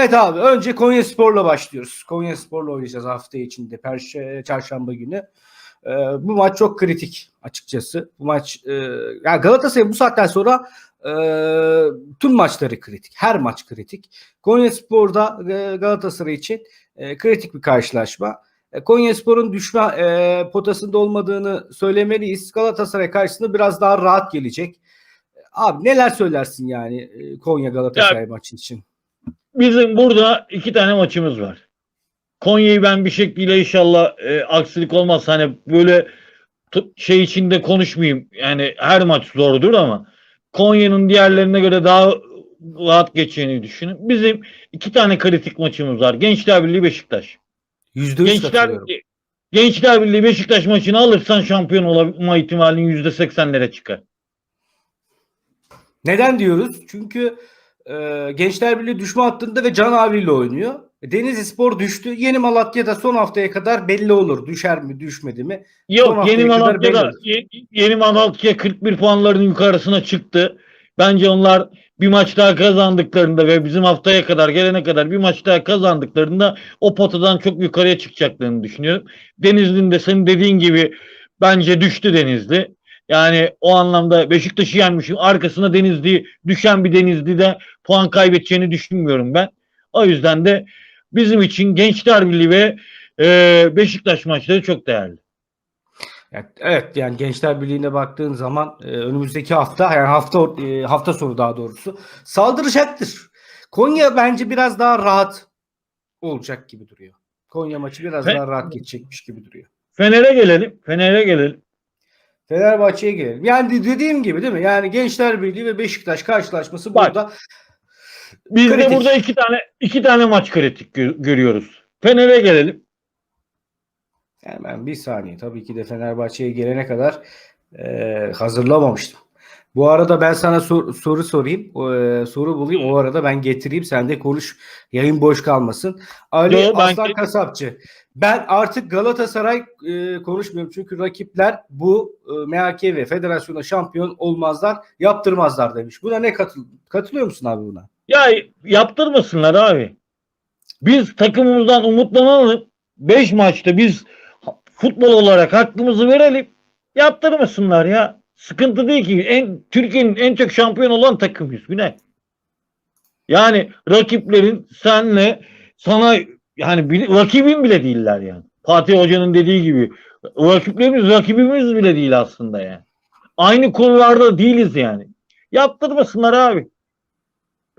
Evet abi önce Konya Spor'la başlıyoruz. Konya Spor'la oynayacağız hafta içinde Perşembe, çarşamba günü. Ee, bu maç çok kritik açıkçası. Bu maç e, yani Galatasaray bu saatten sonra e, tüm maçları kritik. Her maç kritik. Konya Spor'da e, Galatasaray için e, kritik bir karşılaşma. E, Konya Spor'un düşme e, potasında olmadığını söylemeliyiz. Galatasaray karşısında biraz daha rahat gelecek. Abi neler söylersin yani e, Konya Galatasaray maçı için? Bizim burada iki tane maçımız var. Konya'yı ben bir şekilde inşallah e, aksilik olmaz. Hani böyle şey içinde konuşmayayım. Yani her maç zordur ama Konya'nın diğerlerine göre daha rahat geçeceğini düşünün. Bizim iki tane kritik maçımız var. Gençler Birliği Beşiktaş. Yüzde yüz Gençler katılıyorum. Birliği, Gençler Birliği Beşiktaş maçını alırsan şampiyon olma ihtimalin yüzde seksenlere çıkar. Neden diyoruz? Çünkü e, Gençler Birliği düşme hattında ve Can abiyle oynuyor. Denizli Spor düştü. Yeni Malatya'da son haftaya kadar belli olur. Düşer mi düşmedi mi? Yok yeni Malatya'da yeni Malatya 41 puanların yukarısına çıktı. Bence onlar bir maç daha kazandıklarında ve bizim haftaya kadar gelene kadar bir maç daha kazandıklarında o potadan çok yukarıya çıkacaklarını düşünüyorum. Denizli'nin de senin dediğin gibi bence düştü Denizli. Yani o anlamda Beşiktaş'ı yenmişim. Arkasına Denizli düşen bir Denizli'de puan kaybedeceğini düşünmüyorum ben. O yüzden de bizim için Gençler Birliği ve e, Beşiktaş maçları çok değerli. Evet yani Gençler Birliği'ne baktığın zaman e, önümüzdeki hafta yani hafta e, hafta sonu daha doğrusu saldıracaktır. Konya bence biraz daha rahat olacak gibi duruyor. Konya maçı biraz Ve- daha rahat geçecekmiş gibi duruyor. Fener'e gelelim. Fener'e gelelim. Fenerbahçe'ye gelelim. Yani dediğim gibi değil mi? Yani Gençler Birliği ve Beşiktaş karşılaşması Bak. burada Biz Kritik. de burada iki tane iki tane maç kritik gö- görüyoruz. Fener'e gelelim. Hemen bir saniye. Tabii ki de Fenerbahçe'ye gelene kadar e, hazırlamamıştım. Bu arada ben sana sor- soru sorayım. O, e, soru bulayım. O arada ben getireyim. Sen de konuş. Yayın boş kalmasın. Ali Yo, ben Aslan ge- Kasapçı. Ben artık Galatasaray e, konuşmuyorum. Çünkü rakipler bu e, MHK ve federasyona şampiyon olmazlar, yaptırmazlar demiş. Buna ne katıl katılıyor musun abi buna? Ya yaptırmasınlar abi. Biz takımımızdan umutlanalım. 5 maçta biz futbol olarak hakkımızı verelim. Yaptırmasınlar ya. Sıkıntı değil ki. En Türkiye'nin en çok şampiyon olan takımıyız Güney. Yani rakiplerin senle sana yani bir, rakibin bile değiller yani. Fatih Hoca'nın dediği gibi rakiplerimiz rakibimiz bile değil aslında yani. Aynı konularda değiliz yani. Yaptırmasınlar abi.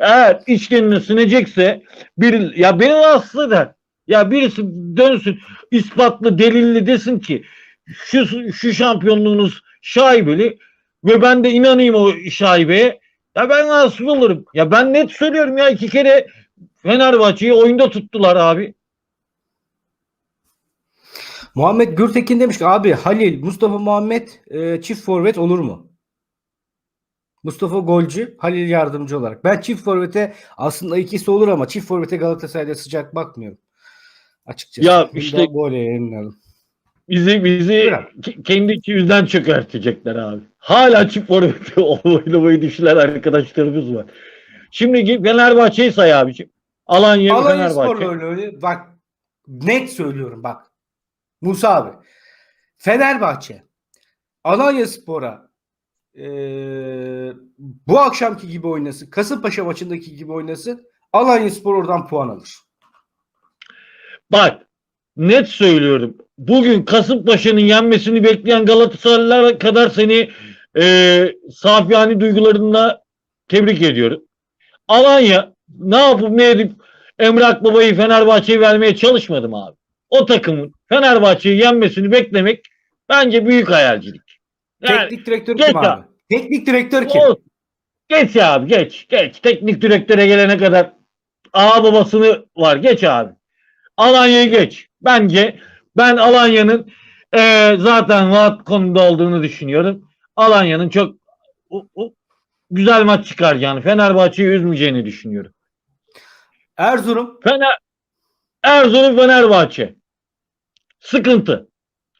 Eğer içlerine sinecekse bir ya beni rahatsız eder. Ya birisi dönsün ispatlı delilli desin ki şu şu şampiyonluğunuz şaibeli ve ben de inanayım o şaibeye. Ya ben rahatsız olurum. Ya ben net söylüyorum ya iki kere Fenerbahçe'yi oyunda tuttular abi. Muhammed Gürtekin demiş ki abi Halil, Mustafa Muhammed e, çift forvet olur mu? Mustafa golcü, Halil yardımcı olarak. Ben çift forvete aslında ikisi olur ama çift forvete Galatasaray'da sıcak bakmıyorum. Açıkçası. Ya işte- gol yayınlayalım. Bizi bizi ke- kendi içimizden çökertecekler abi. Hala çift forveti oynamayı düşünen arkadaşlarımız var. Şimdi Fenerbahçe'yi say abiciğim. Alanya, Alanya Fenerbahçe. Spor'la öyle öyle. Bak net söylüyorum bak. Musa abi. Fenerbahçe Alanya Spor'a eee, bu akşamki gibi oynasın. Kasımpaşa maçındaki gibi oynasın. Alanya Spor oradan puan alır. Bak net söylüyorum. Bugün Kasımpaşa'nın yenmesini bekleyen Galatasaraylılar kadar seni e, safiyani duygularında tebrik ediyorum. Alanya ne yapıp ne edip Emre Akbaba'yı Fenerbahçe'ye vermeye çalışmadım abi. O takımın Fenerbahçe'yi yenmesini beklemek bence büyük hayalcilik. Yani Teknik direktör kim abi. abi? Teknik direktör kim? o- geç ya abi geç geç. Teknik direktöre gelene kadar ağa babasını var geç abi. Alanya'yı geç. Bence ben Alanya'nın eee, zaten rahat konuda olduğunu düşünüyorum. Alanya'nın çok o- o- güzel maç çıkar yani. Fenerbahçe'yi üzmeyeceğini düşünüyorum. Erzurum. Fener Erzurum Fenerbahçe. Sıkıntı.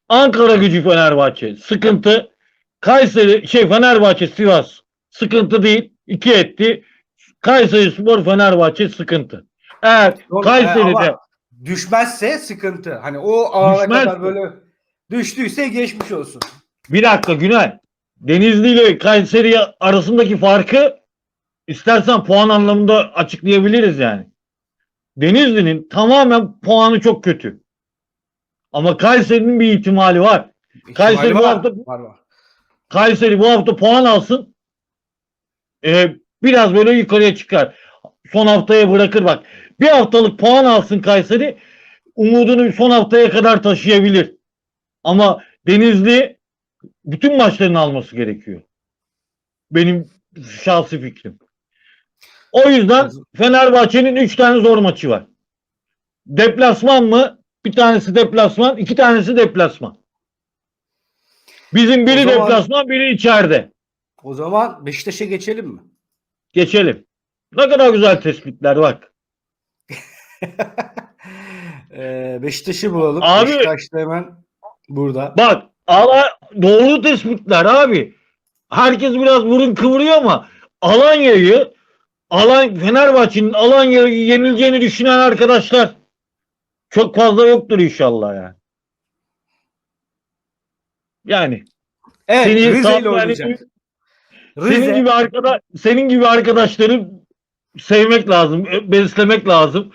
Ankara Gücü Fenerbahçe. Sıkıntı. Kayseri şey Fenerbahçe Sivas. Sıkıntı değil. İki etti. Kayseri Spor Fenerbahçe sıkıntı. Eğer Yok, Kayseri'de ama düşmezse sıkıntı. Hani o Düşmez kadar böyle düştüyse geçmiş olsun. bir dakika Günay. Denizli ile Kayseri arasındaki farkı istersen puan anlamında açıklayabiliriz yani. Denizli'nin tamamen puanı çok kötü. Ama Kayseri'nin bir ihtimali var. Kayseri İhtimali bu var. hafta- var var. Kayseri bu hafta puan alsın. Ee, biraz böyle yukarıya çıkar. Son haftaya bırakır bak. Bir haftalık puan alsın Kayseri. Umudunu son haftaya kadar taşıyabilir. Ama Denizli bütün maçlarını alması gerekiyor. Benim şahsi fikrim. O yüzden Fenerbahçe'nin 3 tane zor maçı var. Deplasman mı? Bir tanesi deplasman, iki tanesi deplasman. Bizim biri O zaman- deplasman, biri içeride. O zaman Beşiktaş'a geçelim mi? Geçelim. Ne kadar güzel tespitler bak. Ee, Beşiktaş'ı bulalım. Abi- Beşiktaş da hemen burada. Bak ala, doğru tespitler abi. Herkes biraz burun kıvırıyor ama Alanya'yı Alan Fenerbahçe'nin Alanya'yı yenileceğini düşünen arkadaşlar çok fazla yoktur inşallah yani. Yani Evet Rize ile oynayacak. senin gibi arkadaş senin gibi arkadaşları sevmek lazım, e, beslemek lazım.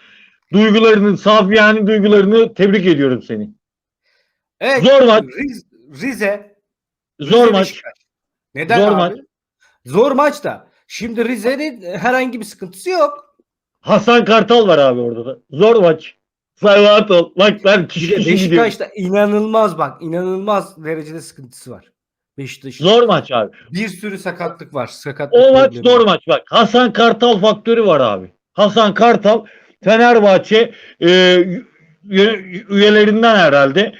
Duygularını, saf yani duygularını tebrik ediyorum seni. Evet, Zor maç. Riz- Rize. Zor Rize maç. Beşiktaş. Neden Zor abi? maç. Zor maç da. Şimdi Rize'nin herhangi bir sıkıntısı yok. Hasan Kartal var abi orada da. Zor maç. Sayvat ol. Bak ben kişi. Beşiktaş'ta inanılmaz bak inanılmaz derecede sıkıntısı var. Beşiktaş'ın. Zor maç abi. Bir sürü sakatlık var. Sakatlık O maç problemi. zor maç bak. Hasan Kartal faktörü var abi. Hasan Kartal Fenerbahçe e, üye- üyelerinden herhalde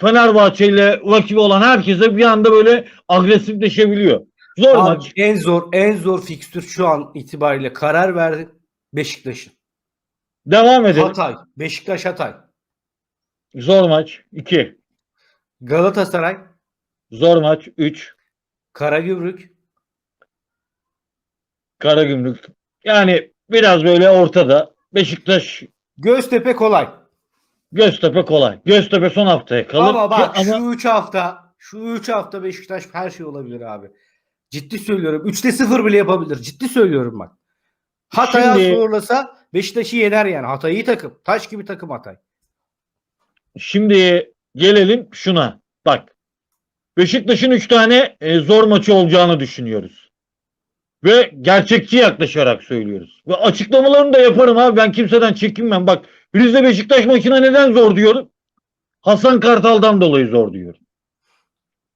Fenerbahçe ile rakip olan herkese bir anda böyle agresifleşebiliyor. Zor Abi, maç. en zor en zor fikstür şu an itibariyle karar verdi Beşiktaş'ın. Devam edelim. Hatay. Beşiktaş Hatay. Zor maç. 2. Galatasaray. Zor maç. 3. Karagümrük. Karagümrük. Yani biraz böyle ortada. Beşiktaş Göztepe kolay. Göztepe kolay. Göztepe son haftaya kalır. Ama bak Ama şu 3 hafta şu 3 hafta Beşiktaş her şey olabilir abi. Ciddi söylüyorum. 3'te 0 bile yapabilir. Ciddi söylüyorum bak. Hatay'a Şimdi- zorlasa Beşiktaş'ı yener yani. Hatay iyi takım. Taş gibi takım Hatay. Şimdi gelelim şuna. Bak. Beşiktaş'ın 3 tane e, zor maçı olacağını düşünüyoruz. Ve gerçekçi yaklaşarak söylüyoruz. Ve açıklamalarını da yaparım abi. Ben kimseden çekinmem. Bak Rize Beşiktaş maçına neden zor diyorum? Hasan Kartal'dan dolayı zor diyorum.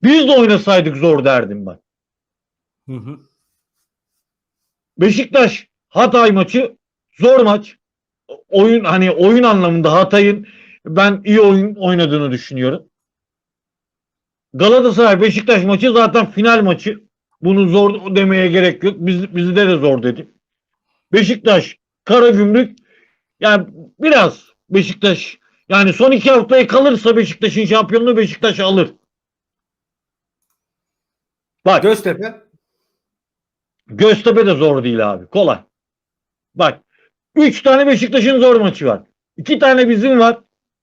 Biz de oynasaydık zor derdim bak. Hı hı. Beşiktaş Hatay maçı zor maç. Oyun hani oyun anlamında Hatay'ın ben iyi oyun oynadığını düşünüyorum. Galatasaray Beşiktaş maçı zaten final maçı. Bunu zor demeye gerek yok. Biz bizde de zor dedim. Beşiktaş Karagümrük yani biraz Beşiktaş yani son iki haftaya kalırsa Beşiktaş'ın şampiyonluğu Beşiktaş alır. Bak Göztepe. Göztepe de zor değil abi. Kolay. Bak. Üç tane Beşiktaş'ın zor maçı var. İki tane bizim var.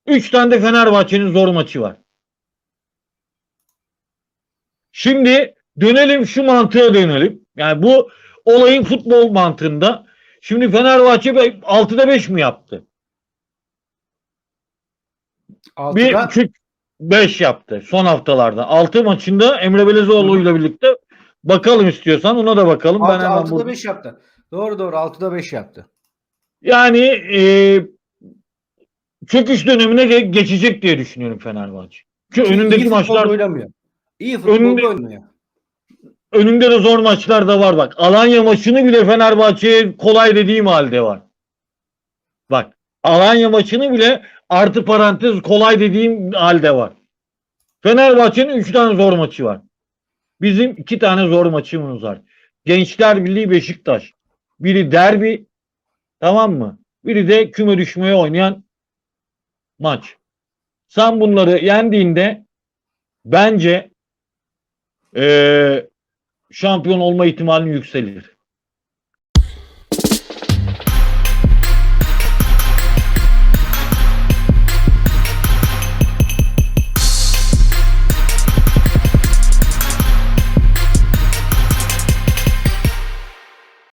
Üç tane de Fenerbahçe'nin zor maçı var. Şimdi dönelim şu mantığa dönelim. Yani bu olayın futbol mantığında. Şimdi Fenerbahçe 6'da 5 mi yaptı? Bir 6'da 5 yaptı son haftalarda. 6 maçında Emre Belezoğlu ile birlikte bakalım istiyorsan ona da bakalım. ben hemen 6'da burada- 5 5 yaptı. Doğru doğru 6'da 5 yaptı. Yani e, çöküş dönemine ge- geçecek diye düşünüyorum Fenerbahçe. Çünkü önündeki maçlar oynamıyor. İyi futbol Önünde- oynuyor. önünde de zor maçlar da var bak. Alanya maçını bile Fenerbahçe'ye kolay dediğim halde var. Bak Alanya maçını bile artı parantez kolay dediğim halde var. Fenerbahçe'nin 3 tane zor maçı var. Bizim 2 tane zor maçımız var. Gençler Birliği Beşiktaş. Biri derbi tamam mı? Biri de küme düşmeye oynayan maç. Sen bunları yendiğinde bence eee, şampiyon olma ihtimalin yükselir.